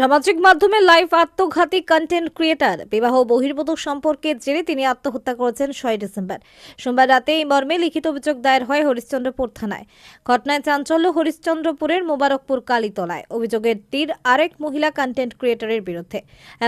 সামাজিক মাধ্যমে লাইভ আত্মঘাতী কন্টেন্ট ক্রিয়েটার বিবাহ বহির্ভূত সম্পর্কের জেরে তিনি আত্মহত্যা করেছেন ছয় ডিসেম্বর। সোমবার রাতে এই মর্মে লিখিত অভিযোগ দায়ের হয় হরিশ্চন্দ্রপুর থানায়। ঘটনায় চাঞ্চল্য হরিশ্চন্দ্রপুরের মোবারকপুর কালীতলায়। অভিযোগের তীর আরেক মহিলা কন্টেন্ট ক্রিয়েটারের বিরুদ্ধে।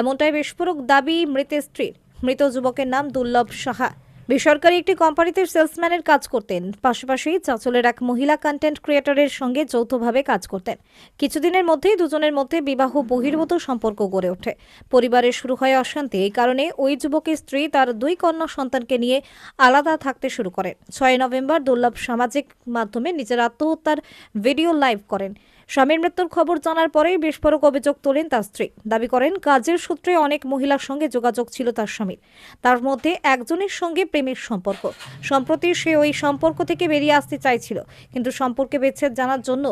এমনটাই বিস্ফোরক দাবি মৃতের স্ত্রীর। মৃত যুবকের নাম দুর্লভ সাহা। বেসরকারি একটি কোম্পানিতে সেলসম্যানের কাজ করতেন। পাশাপাশি চাঁচলের এক মহিলা কন্টেন্ট ক্রিয়েটরের সঙ্গে যৌথভাবে কাজ করতেন। কিছুদিনের মধ্যেই দুজনের মধ্যে বিবাহ বহির্ভূত সম্পর্ক গড়ে ওঠে। পরিবারে শুরু হয় অশান্তি, এই কারণে ওই যুবকের স্ত্রী তার দুই কন্যা সন্তানকে নিয়ে আলাদা থাকতে শুরু করেন। ছয় নভেম্বর দুর্লভ সামাজিক মাধ্যমে নিজের আত্মহত্যার ভিডিও লাইভ করেন। স্বামীর মৃত্যুর খবর জানার পরেই বিস্ফোরক অভিযোগ তোলেন তার স্ত্রী। দাবি করেন, কাজের সূত্রে অনেক মহিলার সঙ্গে যোগাযোগ ছিল তার স্বামীর। তার মধ্যে একজনের সঙ্গে প্রেমের সম্পর্ক। সম্প্রতি সে ওই সম্পর্ক থেকে বেরিয়ে আসতে চাইছিল, কিন্তু সম্পর্কে বিচ্ছেদ জানার জন্য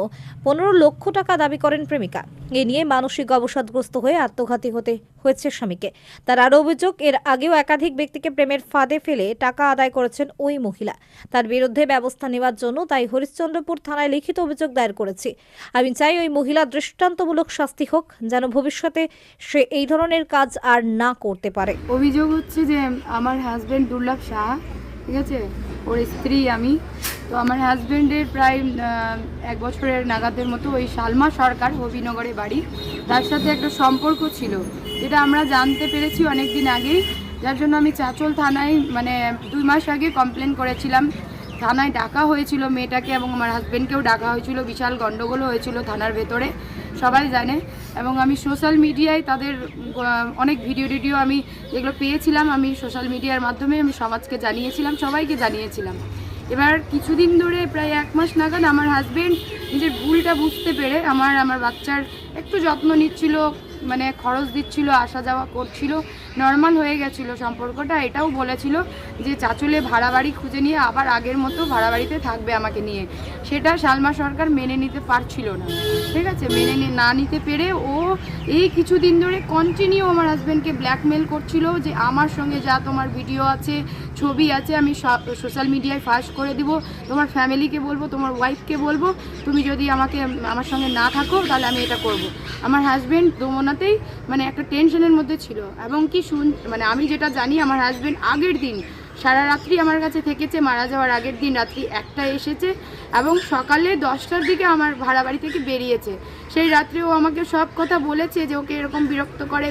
পনেরো লক্ষ টাকা দাবি করেন প্রেমিকা। এ নিয়ে মানসিক অবসাদগ্রস্ত হয়ে আত্মঘাতী হতে হয়েছে স্বামীকে। তার আরও অভিযোগ, এর আগেও একাধিক ব্যক্তিকে প্রেমের ফাঁদে ফেলে টাকা আদায় করেছেন ওই মহিলা। তার বিরুদ্ধে ব্যবস্থা নেওয়ার জন্য তাই হরিশ্চন্দ্রপুর থানায় লিখিত অভিযোগ দায়ের করেছি। আমি চাই ওই মহিলা দৃষ্টান্তমূলক শাস্তি হোক, যেন ভবিষ্যতে সে এই ধরনের কাজ আর না করতে পারে। অভিযোগ হচ্ছে যে আমার হাজব্যান্ড দুর্লভ শাহ ঠিক আছে? ওর স্ত্রী আমি। তো আমার হাজব্যান্ডের প্রায় এক বছরের নাগাদের মতো ওই সালমা সরকার হবিনগরে বাড়ি। তার সাথে একটা সম্পর্ক ছিল। যেটা আমরা জানতে পেরেছি অনেক দিন আগেই। যার জন্য আমি চাঁচল থানায় মানে দুই মাস আগে কমপ্লেন করেছিলাম। থানায় ডাকা হয়েছিল মেয়েটাকে এবং আমার হাজব্যান্ডকেও ডাকা হয়েছিল। বিশাল গণ্ডগোল হয়েছিল থানার ভেতরে, সবাই জানে। এবং আমি সোশ্যাল মিডিয়ায় তাদের অনেক ভিডিও টিডিও আমি যেগুলো পেয়েছিলাম, আমি সোশ্যাল মিডিয়ার মাধ্যমে আমি সমাজকে জানিয়েছিলাম, সবাইকে জানিয়েছিলাম। এবার কিছুদিন ধরে প্রায় এক মাস নাগাদ আমার হাজবেন্ড নিজের ভুলটা বুঝতে পেরে আমার আমার বাচ্চার একটু যত্ন নিচ্ছিল মানে খরচ দিচ্ছিল, আসা যাওয়া করছিল নর্মাল হয়ে গেছিল সম্পর্কটা, এটাও বলেছিল যে চাচলে ভাড়া বাড়ি খুঁজে নিয়ে আবার আগের মতো ভাড়া বাড়িতে থাকবে আমাকে নিয়ে। সেটা সালমা সরকার মেনে নিতে পারছিল না। ঠিক আছে? মেনে নি- নিতে পেরে ও এই কিছুদিন ধরে কন্টিনিউ আমার হাজব্যান্ডকে ব্ল্যাকমেল করছিল যে আমার সঙ্গে যা তোমার ভিডিও আছে ছবি আছে, আমি সোশ্যাল মিডিয়ায় ফার্স্ট করে দিব তোমার ফ্যামিলিকে বলব, তোমার ওয়াইফকে বলব, তুমি যদি আমাকে, আমার সঙ্গে না থাকো, তাহলে আমি এটা করব। আমার হাজব্যান্ড দোমনাতেই মানে একটা টেনশনের মধ্যে ছিল এবং কি শুন মানে আমি যেটা জানি, আমার হাজব্যান্ড আগের দিন সারা রাত্রি আমার কাছে থেকেছে, মারা যাওয়ার আগের দিন রাত্রি একটা এসেছে এবং সকালে দশটার দিকে আমার ভাড়া বাড়ি থেকে বেরিয়েছে। সেই রাত্রে ও আমাকে সব কথা বলেছে যে ওকে এরকম বিরক্ত করে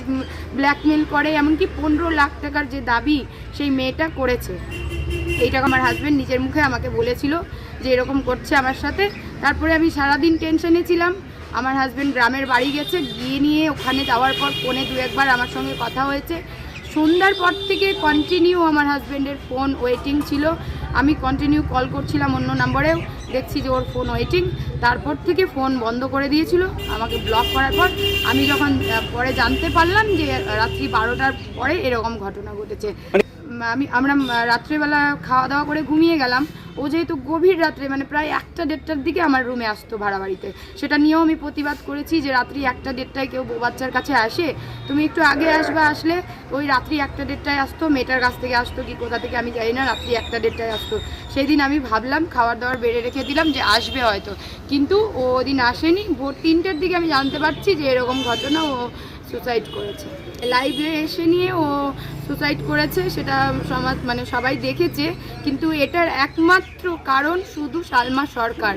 ব্ল্যাকমেল করে, এমনকি পনেরো লাখ টাকার যে দাবি সেই মেয়েটা করেছে। এইটা আমার হাজব্যান্ড নিজের মুখে আমাকে বলেছিল যে এরকম করছে আমার সাথে। তারপরে আমি সারাদিন টেনশনে ছিলাম। আমার হাজব্যান্ড গ্রামের বাড়ি গেছে, গিয়ে নিয়ে ওখানে যাওয়ার পর ফোনে দু একবার আমার সঙ্গে কথা হয়েছে। সন্ধ্যার পর থেকে কন্টিনিউ আমার হাজব্যান্ডের ফোন ওয়েটিং ছিল। আমি কন্টিনিউ কল করছিলাম অন্য নাম্বারেও দেখছি যে ওর ফোন ওয়েটিং তারপর থেকে ফোন বন্ধ করে দিয়েছিল। আমাকে ব্লক করার পর আমি যখন পরে জানতে পারলাম যে রাত্রি বারোটার পরে এরকম ঘটনা ঘটেছে। উম, আমি, আমরা রাত্রেবেলা খাওয়া দাওয়া করে ঘুমিয়ে গেলাম। ও যেহেতু গভীর রাত্রে মানে প্রায় একটা দেড়টার দিকে আমার রুমে আসতো ভাড়া বাড়িতে। সেটা নিয়েও আমি প্রতিবাদ করেছি যে রাত্রি একটা দেড়টায় কেউ বাচ্চার কাছে আসে। তুমি একটু আগে আসবে আসলে, ওই রাত্রি একটা দেড়টায় আসতো, মেয়েটার কাছ থেকে আসতো কি, কোথা থেকে আমি জানি না, রাত্রি একটা দেড়টায় আসতো। সেই দিন আমি ভাবলাম, খাওয়ার দাওয়ার বেড়ে রেখে দিলাম যে আসবে হয়তো। কিন্তু ও ওদিন আসেনি। ভোর তিনটের দিকে আমি জানতে পারছি যে এরকম ঘটনা, ও সুসাইড করেছে। লাইভে এসে নিয়ে ও সুসাইড করেছে, সেটা সমাজ মানে সবাই দেখেছে, কিন্তু এটার একমাত্র কারণ শুধু সালমা সরকার।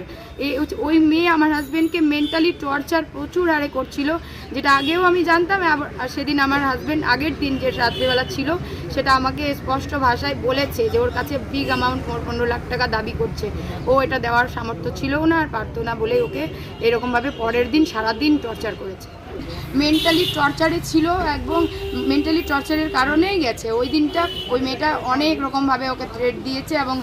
ওই মেয়ে আমার হাজব্যান্ডকে মেন্টালি টর্চার প্রচুর হারে করছিল, যেটা আগেও আমি জানতাম আর সেদিন আমার হাজব্যান্ড আগের দিন যে রাত্রিবেলা ছিল, সেটা আমাকে স্পষ্ট ভাষায় বলেছে যে ওর কাছে বিগ অ্যামাউন্ট পনেরো লাখ টাকা দাবি করছে। ও এটা দেওয়ার সামর্থ্য ছিল না, আর পারতো না বলে ওকে এরকমভাবে পরের দিন সারাদিন টর্চার করেছে। মেন্টালি টর্চারে ছিল একদম মেন্টালি টর্চারের কারণেই গেছে। ওই দিনটা ওই মেয়েটা অনেক রকমভাবে ওকে থ্রেট দিয়েছে এবং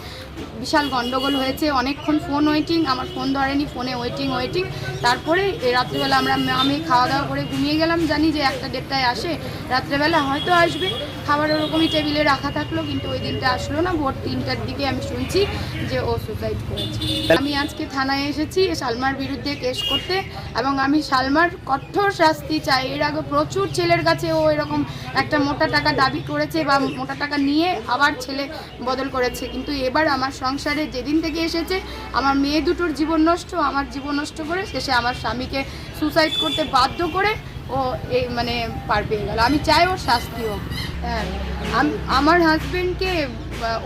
বিশাল গন্ডগোল হয়েছে, অনেকক্ষণ ফোন ওয়েটিং আমার ফোন ধরেনি ফোনে ওয়েটিং ওয়েটিং তারপরে রাত্রিবেলা আমরা আমি খাওয়া দাওয়া করে ঘুমিয়ে গেলাম, জানি যে একটা দেড়টায় আসে, রাত্রেবেলা হয়তো আসবে। খাবার ওরকমই টেবিলে রাখা থাকল, কিন্তু ওই দিনটা আসলো না, ভোর তিনটার দিকে আমি শুনছি যে ও সুসাইড করেছে। আমি আজকে থানায় এসেছি, সালমার বিরুদ্ধে কেস করতে, এবং আমি সালমার কঠোর শাস্তি চাই। এর আগে প্রচুর ছেলের কাছে ও এরকম একটা মোটা টাকা দাবি করেছে বা মোটা টাকা নিয়ে আবার ছেলে বদল করেছে, কিন্তু এবার আমার সংসারে যেদিন থেকে এসেছে, আমার মেয়ে দুটোর জীবন নষ্ট, আমার জীবন নষ্ট করে শেষে আমার স্বামীকে সুসাইড করতে বাধ্য করে ও এই মানে পার পেয়ে গেল। আমি চাই ওর শাস্তি হোক। হ্যাঁ আমার হাজব্যান্ডকে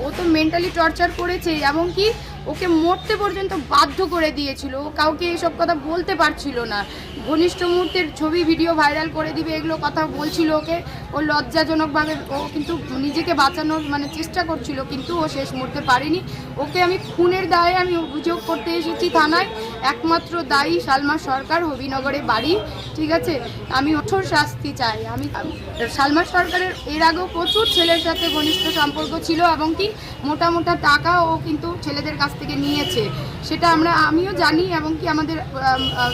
ও তো মেন্টালি টর্চার করেছে, এমনকি ওকে মরতে পর্যন্ত বাধ্য করে দিয়েছিল। ও কাউকে এসব কথা বলতে পারছিল না। ঘনিষ্ঠ মুহূর্তের ছবি ভিডিও ভাইরাল করে দিবে, এগুলো কথা বলছিল ওকে। ও লজ্জাজনকভাবে, ও কিন্তু নিজেকে বাঁচানোর মানে চেষ্টা করছিল, কিন্তু ও শেষ মুহূর্তে পারেনি। ওকে আমি খুনের দায়ে আমি অভিযোগ করতে এসেছি থানায়। একমাত্র দায়ী সালমা সরকার হবিনগরে বাড়ি, ঠিক আছে? আমি ওঠোর শাস্তি চাই। আমি সালমা সরকারের, এর আগেও প্রচুর ছেলের সাথে ঘনিষ্ঠ সম্পর্ক ছিল, এবং কি মোটা মোটা টাকা ও কিন্তু ছেলেদের কাছ থেকে নিয়েছে। সেটা আমরা, আমিও জানি, এবং কি আমাদের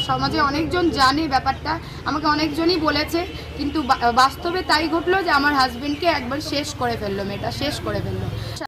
সমাজে অনেকজন জানে ব্যাপারটা। আমাকে অনেকজনই বলেছে, কিন্তু বাস্তবে তাই ঘটলো যে আমার হাজবেন্ডকে একবার শেষ করে ফেলল, মেয়েটা শেষ করে ফেলল।